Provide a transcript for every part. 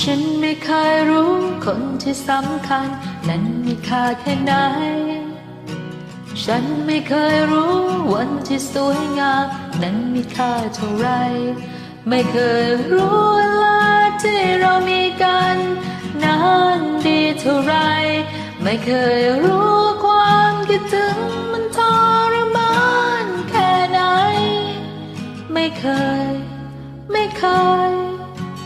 ฉันไม่เคยรู้คนที่สำคัญ นั้นมีค่าแค่ไหน ฉันไม่เคยรู้วันที่สวยงาม นั้นมีค่าเท่าไร ไม่เคยรู้เวลาที่เรามีกันนานดีเท่าไร ไม่เคยรู้ความคิดถึงมันทรมานแค่ไหน ไม่เคย ไม่เคย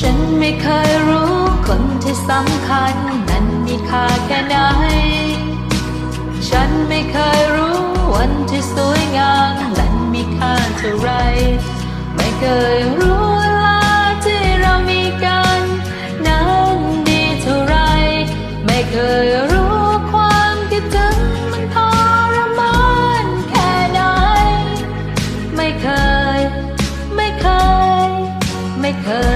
ฉันไม่เคยรู้คนที่สำคัญนั้นมีค่าแค่ไหน ฉันไม่เคยรู้วันที่สวยงามนั้นมีค่าเท่าไร ไม่เคยรู้เวลาที่เรามีกันนั้นดีเท่าไร ไม่เคยรู้ความคิดถึงมันทรมานแค่ไหน ไม่เคย ไม่เคย ไม่เคย